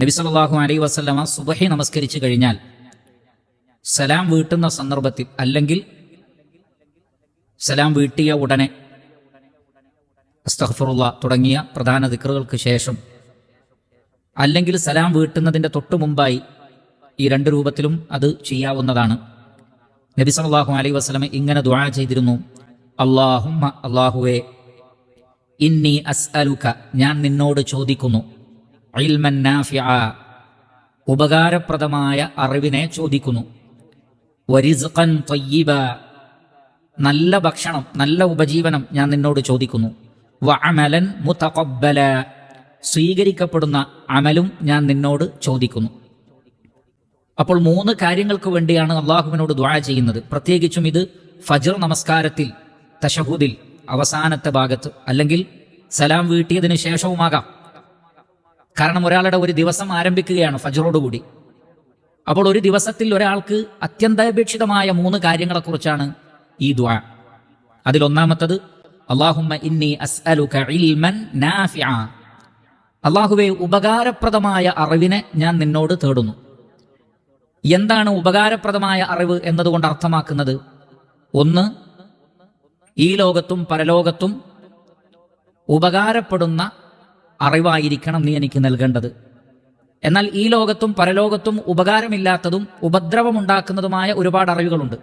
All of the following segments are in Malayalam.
നബി സല്ലല്ലാഹു അലൈഹി വസല്ലമ സുബഹി നമസ്കരിച്ചു കഴിഞ്ഞാൽ സലാം വീട്ടുന്ന സന്ദർഭത്തിൽ അല്ലെങ്കിൽ സലാം വീട്ടിയ ഉടനെ അസ്തഹഫറുള്ള തുടങ്ങിയ പ്രധാന ദിക്കറുകൾക്ക് ശേഷം അല്ലെങ്കിൽ സലാം വീട്ടുന്നതിന്റെ തൊട്ടു മുമ്പായി ഈ രണ്ട് രൂപത്തിലും അത് ചെയ്യാവുന്നതാണ്. നബി സല്ലല്ലാഹു അലൈഹി വസല്ലമ ഇങ്ങനെ ദുആ ചെയ്തിരുന്നു. അല്ലാഹുമ്മ അള്ളാഹുവേ ഇന്നി അസ്അലുക ഞാൻ നിന്നോട് ചോദിക്കുന്നു. ഉപകാരപ്രദമായ അറിവിനെ ചോദിക്കുന്നു. വരിസ്ഖൻ തയ്യിബ. നല്ല ഭക്ഷണം നല്ല ഉപജീവനം ഞാൻ നിന്നോട് ചോദിക്കുന്നു. വഅമലൻ മുതഖബ്ബല. സ്വീകരിക്കപ്പെടുന്ന അമലും ഞാൻ നിന്നോട് ചോദിക്കുന്നു. അപ്പോൾ മൂന്ന് കാര്യങ്ങൾക്ക് വേണ്ടിയാണ് അള്ളാഹുവിനോട് ദ്വാര ചെയ്യുന്നത്. പ്രത്യേകിച്ചും ഇത് ഫജർ നമസ്കാരത്തിൽ തഷഹുദിൽ അവസാനത്തെ ഭാഗത്ത് അല്ലെങ്കിൽ സലാം വീട്ടിയതിനു ശേഷവുമാകാം. കാരണം ഒരാളുടെ ഒരു ദിവസം ആരംഭിക്കുകയാണ് ഫജറോടുകൂടി. അപ്പോൾ ഒരു ദിവസത്തിൽ ഒരാൾക്ക് അത്യന്താപേക്ഷിതമായ മൂന്ന് കാര്യങ്ങളെക്കുറിച്ചാണ് ഈ ദ്വാ അതിലൊന്നാമത്തത് ഇന്നി ഇൽമൻ അള്ളാഹുവെ ഉപകാരപ്രദമായ അറിവിനെ ഞാൻ നിന്നോട് തേടുന്നു. എന്താണ് ഉപകാരപ്രദമായ അറിവ് എന്നതുകൊണ്ട് അർത്ഥമാക്കുന്നത്? ഒന്ന് ഈ ലോകത്തും പരലോകത്തും ഉപകാരപ്പെടുന്ന അറിവായിരിക്കണം നീ എനിക്ക് നൽകേണ്ടത്. എന്നാൽ ഈ ലോകത്തും പരലോകത്തും ഉപകാരമില്ലാത്തതും ഉപദ്രവമുണ്ടാക്കുന്നതുമായ ഒരുപാട് അറിവുകളുണ്ട്.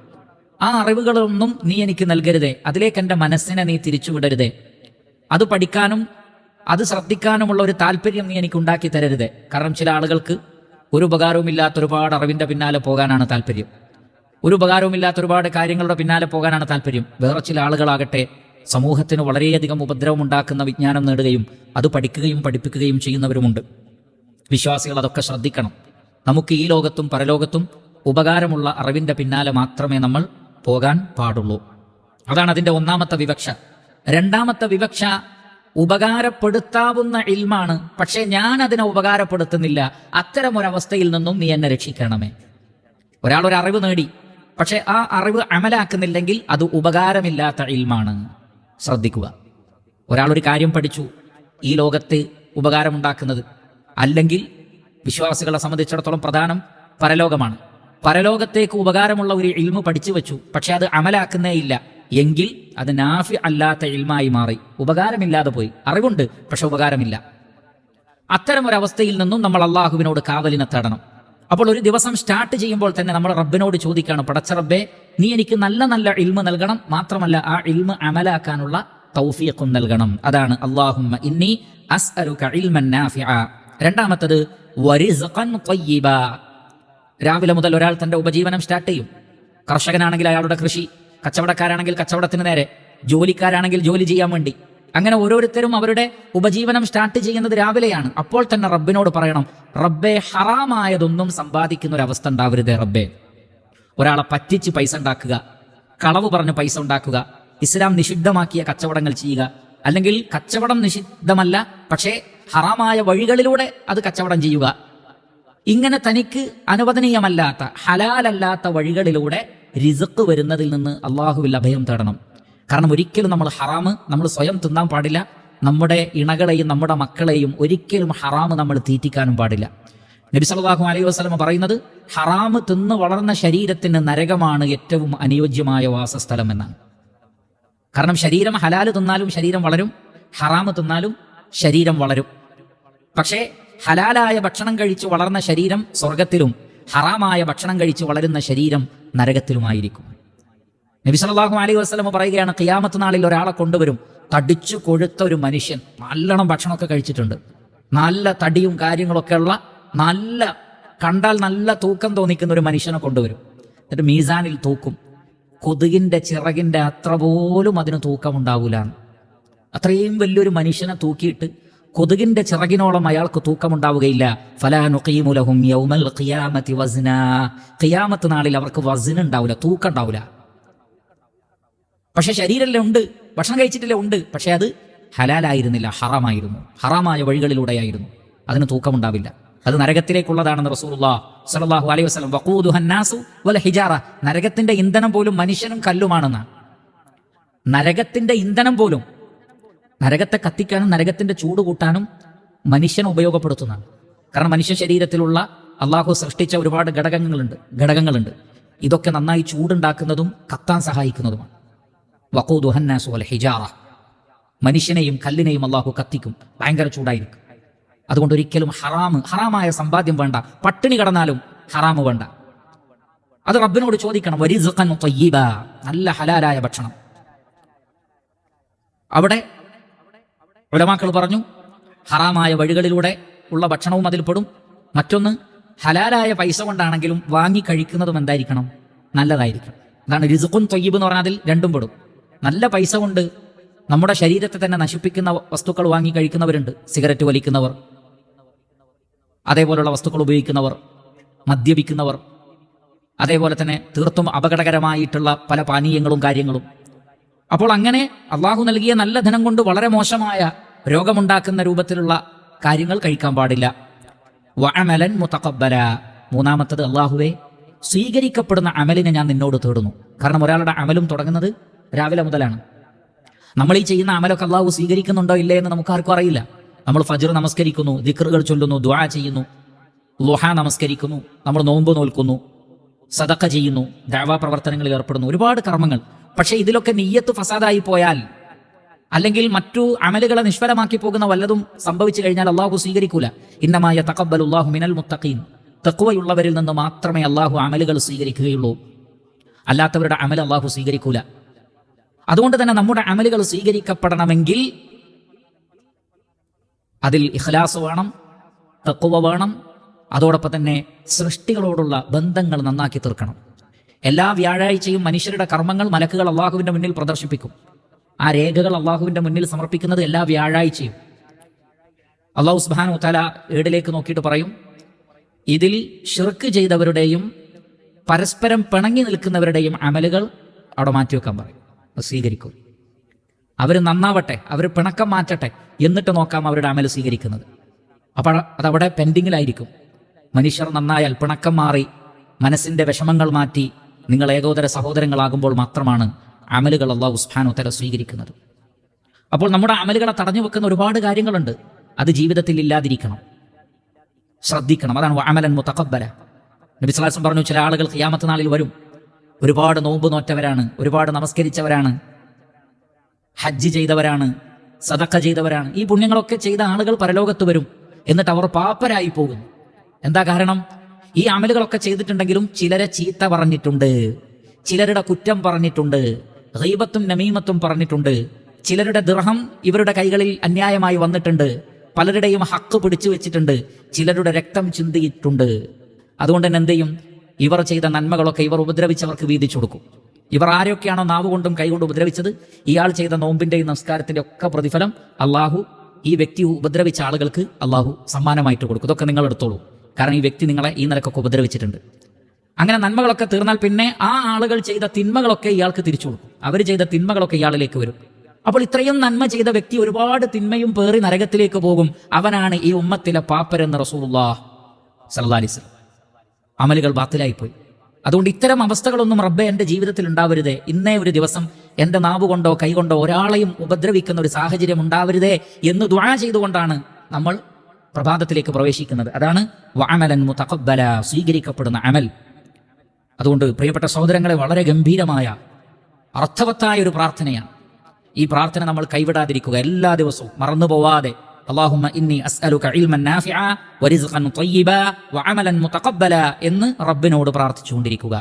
ആ അറിവുകളൊന്നും നീ എനിക്ക് നൽകരുതേ. അതിലേക്ക് എന്റെ മനസ്സിനെ നീ തിരിച്ചുവിടരുതേ. അത് പഠിക്കാനും അത് ശ്രദ്ധിക്കാനുമുള്ള ഒരു താല്പര്യം നീ എനിക്ക് ഉണ്ടാക്കി തരരുതേ. കാരണം ചില ആളുകൾക്ക് ഒരു ഉപകാരവുമില്ലാത്ത ഒരുപാട് അറിവിന്റെ പിന്നാലെ പോകാനാണ് താല്പര്യം. ഒരു ഉപകാരവുമില്ലാത്ത ഒരുപാട് കാര്യങ്ങളുടെ പിന്നാലെ പോകാനാണ് താല്പര്യം. വേറെ ചില ആളുകളാകട്ടെ സമൂഹത്തിന് വളരെയധികം ഉപദ്രവം ഉണ്ടാക്കുന്ന വിജ്ഞാനം നേടുകയും അത് പഠിക്കുകയും പഠിപ്പിക്കുകയും ചെയ്യുന്നവരുമുണ്ട്. വിശ്വാസികൾ അതൊക്കെ ശ്രദ്ധിക്കണം. നമുക്ക് ഈ ലോകത്തും പരലോകത്തും ഉപകാരമുള്ള അറിവിന്റെ പിന്നാലെ മാത്രമേ നമ്മൾ പോകാൻ പാടുള്ളൂ. അതാണ് അതിന്റെ ഒന്നാമത്തെ വിവക്ഷ. രണ്ടാമത്തെ വിവക്ഷ ഉപകാരപ്പെടുത്താവുന്ന ഇൽമാണ്. പക്ഷേ ഞാൻ അതിനെ ഉപകാരപ്പെടുത്തുന്നില്ല. അത്തരം ഒരവസ്ഥയിൽ നിന്നും നീ എന്നെ രക്ഷിക്കണമേ. ഒരാൾ ഒരു അറിവ് നേടി. പക്ഷെ ആ അറിവ് അമലാക്കുന്നില്ലെങ്കിൽ അത് ഉപകാരമില്ലാത്ത ഇൽമാണ്. ശ്രദ്ധിക്കുക. ഒരാളൊരു ഒരു കാര്യം പഠിച്ചു ഈ ലോകത്ത് ഉപകാരമുണ്ടാക്കുന്നത് അല്ലെങ്കിൽ വിശ്വാസികളെ സംബന്ധിച്ചിടത്തോളം പ്രധാനം പരലോകമാണ്. പരലോകത്തേക്ക് ഉപകാരമുള്ള ഒരു ഇൽമു പഠിച്ചു വെച്ചു പക്ഷെ അത് അമലാക്കുന്നേ ഇല്ല. എങ്കിൽ അത് നാഫി അല്ലാത്ത ഇൽമായി മാറി. ഉപകാരമില്ലാതെ പോയി. അറിവുണ്ട് പക്ഷെ ഉപകാരമില്ല. അത്തരം ഒരു അവസ്ഥയിൽ നിന്നും നമ്മൾ അള്ളാഹുവിനോട് കാവലിനെ തേടണം. അപ്പോൾ ഒരു ദിവസം സ്റ്റാർട്ട് ചെയ്യുമ്പോൾ തന്നെ നമ്മൾ റബ്ബിനോട് ചോദിക്കുകയാണ് പടച്ച റബ്ബേ നീ എനിക്ക് നല്ല നല്ല ഇൽമ നൽകണം മാത്രമല്ല ആ ഇൽമ അമലാക്കാനുള്ള തൗഫിയക്കും നൽകണം. അതാണ് അള്ളാഹുമ്മ ഇന്നി ഇൽമൻ രണ്ടാമത്തത് വരിസ്ഖൻ രാവിലെ മുതൽ ഒരാൾ തന്റെ ഉപജീവനം സ്റ്റാർട്ട് ചെയ്യും. കർഷകനാണെങ്കിൽ അയാളുടെ കൃഷി കച്ചവടക്കാരാണെങ്കിൽ കച്ചവടത്തിന് നേരെ ജോലിക്കാരാണെങ്കിൽ ജോലി ചെയ്യാൻ വേണ്ടി. അങ്ങനെ ഓരോരുത്തരും അവരുടെ ഉപജീവനം സ്റ്റാർട്ട് ചെയ്യുന്നത് രാവിലെയാണ്. അപ്പോൾ തന്നെ റബ്ബിനോട് പറയണം റബ്ബെ ഹറാമായതൊന്നും സമ്പാദിക്കുന്ന ഒരു അവസ്ഥ റബ്ബേ. റബ്ബെ ഒരാളെ പറ്റിച്ച് പൈസ ഉണ്ടാക്കുക കളവ് പറഞ്ഞ് പൈസ ഉണ്ടാക്കുക ഇസ്ലാം നിഷിദ്ധമാക്കിയ കച്ചവടങ്ങൾ ചെയ്യുക. അല്ലെങ്കിൽ കച്ചവടം നിഷിദ്ധമല്ല പക്ഷേ ഹറാമായ വഴികളിലൂടെ അത് കച്ചവടം ചെയ്യുക. ഇങ്ങനെ തനിക്ക് അനുവദനീയമല്ലാത്ത ഹലാലല്ലാത്ത വഴികളിലൂടെ റിസക്ക് വരുന്നതിൽ നിന്ന് അള്ളാഹുവിൽ അഭയം തേടണം. കാരണം ഒരിക്കലും നമ്മൾ ഹറാമ് നമ്മൾ സ്വയം തിന്നാൻ പാടില്ല. നമ്മുടെ ഇണകളെയും നമ്മുടെ മക്കളെയും ഒരിക്കലും ഹറാമ് നമ്മൾ തീറ്റിക്കാനും പാടില്ല. നബി സല്ലല്ലാഹു അലൈഹി വസ്ലമ പറയുന്നത് ഹറാമ് തിന്ന് വളർന്ന ശരീരത്തിന് നരകമാണ് ഏറ്റവും അനുയോജ്യമായ വാസസ്ഥലം എന്നാണ്. കാരണം ശരീരം ഹലാൽ തിന്നാലും ശരീരം വളരും ഹറാമ് തിന്നാലും ശരീരം വളരും. പക്ഷേ ഹലാലായ ഭക്ഷണം കഴിച്ച് വളർന്ന ശരീരം സ്വർഗത്തിലും ഹറാമായ ഭക്ഷണം കഴിച്ച് വളരുന്ന ശരീരം നരകത്തിലുമായിരിക്കും. നബി സല്ലല്ലാഹു അലൈഹി വസല്ലം പറയുകയാണ് കിയാമത്ത് നാളിൽ ഒരാളെ കൊണ്ടുവരും. തടിച്ചു കൊഴുത്ത ഒരു മനുഷ്യൻ. നല്ലോണം ഭക്ഷണമൊക്കെ കഴിച്ചിട്ടുണ്ട്. നല്ല തടിയും കാര്യങ്ങളൊക്കെ ഉള്ള നല്ല കണ്ടാൽ നല്ല തൂക്കം തോന്നിക്കുന്ന ഒരു മനുഷ്യനെ കൊണ്ടുവരും. എന്നിട്ട് മീസാനിൽ തൂക്കും. കൊതുകിന്റെ ചിറകിന്റെ അത്ര പോലും അതിന് തൂക്കം ഉണ്ടാവൂല അത്രയും വലിയൊരു മനുഷ്യനെ തൂക്കിയിട്ട് കൊതുകിന്റെ ചിറകിനോളം അയാൾക്ക് തൂക്കം തൂക്കമുണ്ടാവുകയില്ല ഫലാനുഖീമുലഹും യൗമൽ ഖിയാമത്തി വസ്ന. ഖിയാമത്ത് നാളിൽ അവർക്ക് വസ്ന ഉണ്ടാവില്ല തൂക്കം ഉണ്ടാവില്ല പക്ഷെ ശരീരമല്ലേ ഉണ്ട് ഭക്ഷണം കഴിച്ചിട്ടല്ലേ ഉണ്ട് പക്ഷെ അത് ഹലാലായിരുന്നില്ല ഹറാമായിരുന്നു. ഹറാമായ വഴികളിലൂടെയായിരുന്നു. അതിന് തൂക്കമുണ്ടാവില്ല. അത് നരകത്തിലേക്കുള്ളതാണെന്ന് റസൂലുള്ളാ അലൈഹി വസ്ലം വക്കൂദുഹന്നാസു നാസു വൽ ഹിജാറ. നരകത്തിന്റെ ഇന്ധനം പോലും മനുഷ്യനും കല്ലുമാണെന്ന. നരകത്തിന്റെ ഇന്ധനം പോലും നരകത്തെ കത്തിക്കാനും നരകത്തിന്റെ ചൂട് കൂട്ടാനും മനുഷ്യൻ ഉപയോഗപ്പെടുത്തുന്നതാണ്. കാരണം മനുഷ്യ ശരീരത്തിലുള്ള അള്ളാഹു സൃഷ്ടിച്ച ഒരുപാട് ഘടകങ്ങളുണ്ട് ഘടകങ്ങളുണ്ട്. ഇതൊക്കെ നന്നായി ചൂടുണ്ടാക്കുന്നതും കത്താൻ സഹായിക്കുന്നതുമാണ്. വഖൂദുഹന്നാസു വൽ ഹിജാറ. മനുഷ്യനെയും കല്ലിനെയും അള്ളാഹു കത്തിക്കും. ഭയങ്കര ചൂടായിരിക്കും. അതുകൊണ്ട് ഒരിക്കലും ഹറാമ് ഹറാമായ സമ്പാദ്യം വേണ്ട. പട്ടിണി കടന്നാലും ഹറാമ് വേണ്ട. അത് റബ്ബിനോട് ചോദിക്കണം. വരിസുഖൻ നല്ല ഹലാലായ ഭക്ഷണം. അവിടെ ഉലമാക്കൾ പറഞ്ഞു ഹറാമായ വഴികളിലൂടെ ഉള്ള ഭക്ഷണവും അതിൽപ്പെടും മറ്റൊന്ന് ഹലാലായ പൈസ കൊണ്ടാണെങ്കിലും വാങ്ങി കഴിക്കുന്നതും എന്തായിരിക്കണം? നല്ലതായിരിക്കണം. അതാണ് രിസുഖുൻ തൊയ്യബ് എന്ന് പറഞ്ഞാൽ അതിൽ രണ്ടും പെടും. നല്ല പൈസ കൊണ്ട് നമ്മുടെ ശരീരത്തെ തന്നെ നശിപ്പിക്കുന്ന വസ്തുക്കൾ വാങ്ങി കഴിക്കുന്നവരുണ്ട്. സിഗരറ്റ് വലിക്കുന്നവർ അതേപോലുള്ള വസ്തുക്കൾ ഉപയോഗിക്കുന്നവർ മദ്യപിക്കുന്നവർ അതേപോലെ തന്നെ തീർത്തും അപകടകരമായിട്ടുള്ള പല പാനീയങ്ങളും കാര്യങ്ങളും. അപ്പോൾ അങ്ങനെ അള്ളാഹു നൽകിയ നല്ല ധനം കൊണ്ട് വളരെ മോശമായ രോഗമുണ്ടാക്കുന്ന രൂപത്തിലുള്ള കാര്യങ്ങൾ കഴിക്കാൻ പാടില്ല. വഅമലൻ മുത്തക്കബല മൂന്നാമത്തത് അള്ളാഹുവെ സ്വീകരിക്കപ്പെടുന്ന അമലിനെ ഞാൻ നിന്നോട് തേടുന്നു. കാരണം ഒരാളുടെ അമലും തുടങ്ങുന്നത് രാവിലെ മുതലാണ്. നമ്മൾ ഈ ചെയ്യുന്ന അമലൊക്കെ അള്ളാഹു സ്വീകരിക്കുന്നുണ്ടോ ഇല്ലേ എന്ന് നമുക്ക് ആർക്കും അറിയില്ല. നമ്മൾ ഫജർ നമസ്കരിക്കുന്നു ദിക്റുകൾ ചൊല്ലുന്നു ദ്വാ ചെയ്യുന്നു ലുഹ നമസ്കരിക്കുന്നു നമ്മൾ നോമ്പ് നോൽക്കുന്നു സദക്ക ചെയ്യുന്നു ദാവാ പ്രവർത്തനങ്ങളിൽ ഏർപ്പെടുന്നു. ഒരുപാട് കർമ്മങ്ങൾ. പക്ഷേ ഇതിലൊക്കെ നെയ്യത്ത് ഫസാദായി പോയാൽ അല്ലെങ്കിൽ മറ്റു അമലുകളെ നിഷ്ഫലമാക്കി പോകുന്ന വല്ലതും സംഭവിച്ചു കഴിഞ്ഞാൽ അള്ളാഹു സ്വീകരിക്കൂല. ഇന്നമായ തക്കബൽ അള്ളാഹു മിനൽ മുത്തഖീൻ. തക്കുവയുള്ളവരിൽ നിന്ന് മാത്രമേ അള്ളാഹു അമലുകൾ സ്വീകരിക്കുകയുള്ളൂ. അല്ലാത്തവരുടെ അമൽ അള്ളാഹു സ്വീകരിക്കൂല. അതുകൊണ്ട് തന്നെ നമ്മുടെ അമലുകൾ സ്വീകരിക്കപ്പെടണമെങ്കിൽ അതിൽ ഇഖ്ലാസ് വേണം തക്കുവ വേണം. അതോടൊപ്പം തന്നെ സൃഷ്ടികളോടുള്ള ബന്ധങ്ങൾ നന്നാക്കി തീർക്കണം. എല്ലാ വ്യാഴാഴ്ചയും മനുഷ്യരുടെ കർമ്മങ്ങൾ മലക്കുകൾ അള്ളാഹുവിന്റെ മുന്നിൽ പ്രദർശിപ്പിക്കും. ആ രേഖകൾ അള്ളാഹുവിന്റെ മുന്നിൽ സമർപ്പിക്കുന്നത് എല്ലാ വ്യാഴാഴ്ചയും. അള്ളാഹു സുബാനു തല ഏടിലേക്ക് നോക്കിയിട്ട് പറയും ഇതിൽ ഷിർക്ക് ചെയ്തവരുടെയും പരസ്പരം പിണങ്ങി നിൽക്കുന്നവരുടെയും അമലുകൾ അവിടെ മാറ്റിവെക്കാൻ പറയും. സ്വീകരിക്കും. അവർ നന്നാവട്ടെ അവർ പിണക്കം മാറ്റട്ടെ എന്നിട്ട് നോക്കാം അവരുടെ അമൽ സ്വീകരിക്കുന്നത്. അപ്പോൾ അതവിടെ പെൻഡിങ്ങിലായിരിക്കും. മനുഷ്യർ നന്നായാൽ പിണക്കം മാറി മനസ്സിന്റെ വിഷമങ്ങൾ മാറ്റി നിങ്ങൾ ഏകോദര സഹോദരങ്ങളാകുമ്പോൾ മാത്രമാണ് അമലുകൾ അള്ളാഹു ഉസ്ഫാനു തല സ്വീകരിക്കുന്നത്. അപ്പോൾ നമ്മുടെ അമലുകളെ തടഞ്ഞു വെക്കുന്ന ഒരുപാട് കാര്യങ്ങളുണ്ട്. അത് ജീവിതത്തിൽ ഇല്ലാതിരിക്കണം. ശ്രദ്ധിക്കണം. അതാണ് അമലൻ മുത്തക്കബല നബിസ്ലാസം പറഞ്ഞു ചില ആളുകൾ ഖിയാമത്ത് നാളിൽ വരും. ഒരുപാട് നോമ്പ് നോറ്റവരാണ് ഒരുപാട് നമസ്കരിച്ചവരാണ് ഹജ്ജ് ചെയ്തവരാണ് സദക്ക ചെയ്തവരാണ്. ഈ പുണ്യങ്ങളൊക്കെ ചെയ്ത ആളുകൾ പരലോകത്ത് വരും എന്നിട്ട് അവർ പാപ്പരായി പോകും എന്താ കാരണം? ഈ അമലുകളൊക്കെ ചെയ്തിട്ടുണ്ടെങ്കിലും ചിലരെ ചീത്ത പറഞ്ഞിട്ടുണ്ട് ചിലരുടെ കുറ്റം പറഞ്ഞിട്ടുണ്ട് ഗീബത്തും നമീമത്തും പറഞ്ഞിട്ടുണ്ട്. ചിലരുടെ ദൃഹം ഇവരുടെ കൈകളിൽ അന്യായമായി വന്നിട്ടുണ്ട് പലരുടെയും ഹക്ക് പിടിച്ചു വെച്ചിട്ടുണ്ട് ചിലരുടെ രക്തം ചിന്തിയിട്ടുണ്ട്. അതുകൊണ്ട് തന്നെ എന്ത് ചെയ്യും? ഇവർ ചെയ്ത നന്മകളൊക്കെ ഇവർ ഉപദ്രവിച്ചവർക്ക് വീതിച്ചു കൊടുക്കും. ഇവർ ആരൊക്കെയാണോ നാവ് കൊണ്ടും കൈകൊണ്ട് ഉപദ്രവിച്ചത്? ഇയാൾ ചെയ്ത നോമ്പിന്റെയും നമസ്കാരത്തിന്റെ ഒക്കെ പ്രതിഫലം അള്ളാഹു ഈ വ്യക്തി ഉപദ്രവിച്ച ആളുകൾക്ക് അള്ളാഹു സമ്മാനമായിട്ട് കൊടുക്കും. ഇതൊക്കെ നിങ്ങൾ എടുത്തോളൂ. കാരണം ഈ വ്യക്തി നിങ്ങളെ ഈ നിലക്കൊക്കെ ഉപദ്രവിച്ചിട്ടുണ്ട്. അങ്ങനെ നന്മകളൊക്കെ തീർന്നാൽ പിന്നെ ആ ആളുകൾ ചെയ്ത തിന്മകളൊക്കെ ഇയാൾക്ക് തിരിച്ചു കൊടുക്കും. അവർ ചെയ്ത തിന്മകളൊക്കെ ഇയാളിലേക്ക് വരും. അപ്പോൾ ഇത്രയും നന്മ ചെയ്ത വ്യക്തി ഒരുപാട് തിന്മയും പേറി നരകത്തിലേക്ക് പോകും. അവനാണ് ഈ ഉമ്മത്തിലെ പാപ്പരെന്ന് റസൂലുള്ളാ സല്ലാ അലൈഹി വസല്ലം. അമലുകൾ ബാത്തിലായിപ്പോയി. അതുകൊണ്ട് ഇത്തരം അവസ്ഥകളൊന്നും റബ്ബെ എന്റെ ജീവിതത്തിൽ ഉണ്ടാവരുതേ. ഇന്നേ ഒരു ദിവസം എന്റെ നാവ് കൊണ്ടോ കൈകൊണ്ടോ ഒരാളെയും ഉപദ്രവിക്കുന്ന ഒരു സാഹചര്യം ഉണ്ടാവരുതേ എന്ന് ദുആ ചെയ്തുകൊണ്ടാണ് നമ്മൾ പ്രഭാതത്തിലേക്ക് പ്രവേശിക്കുന്നത്. അതാണ് വഅമലൻ മുതഖബ്ബല സ്വീകരിക്കപ്പെടുന്ന അമൽ. അതുകൊണ്ട് പ്രിയപ്പെട്ട സഹോദരങ്ങളെ വളരെ ഗംഭീരമായ അർത്ഥവത്തായ ഒരു പ്രാർത്ഥനയാണ്. ഈ പ്രാർത്ഥന നമ്മൾ കൈവിടാതിരിക്കുക എല്ലാ ദിവസവും മറന്നു പോവാതെ اللهم إني أسألك علما نافعا ورزقا طيبا وعملا متقبلا എന്ന് റബ്ബിനോട് പ്രാർത്ഥിച്ചുകൊണ്ടിരിക്കുക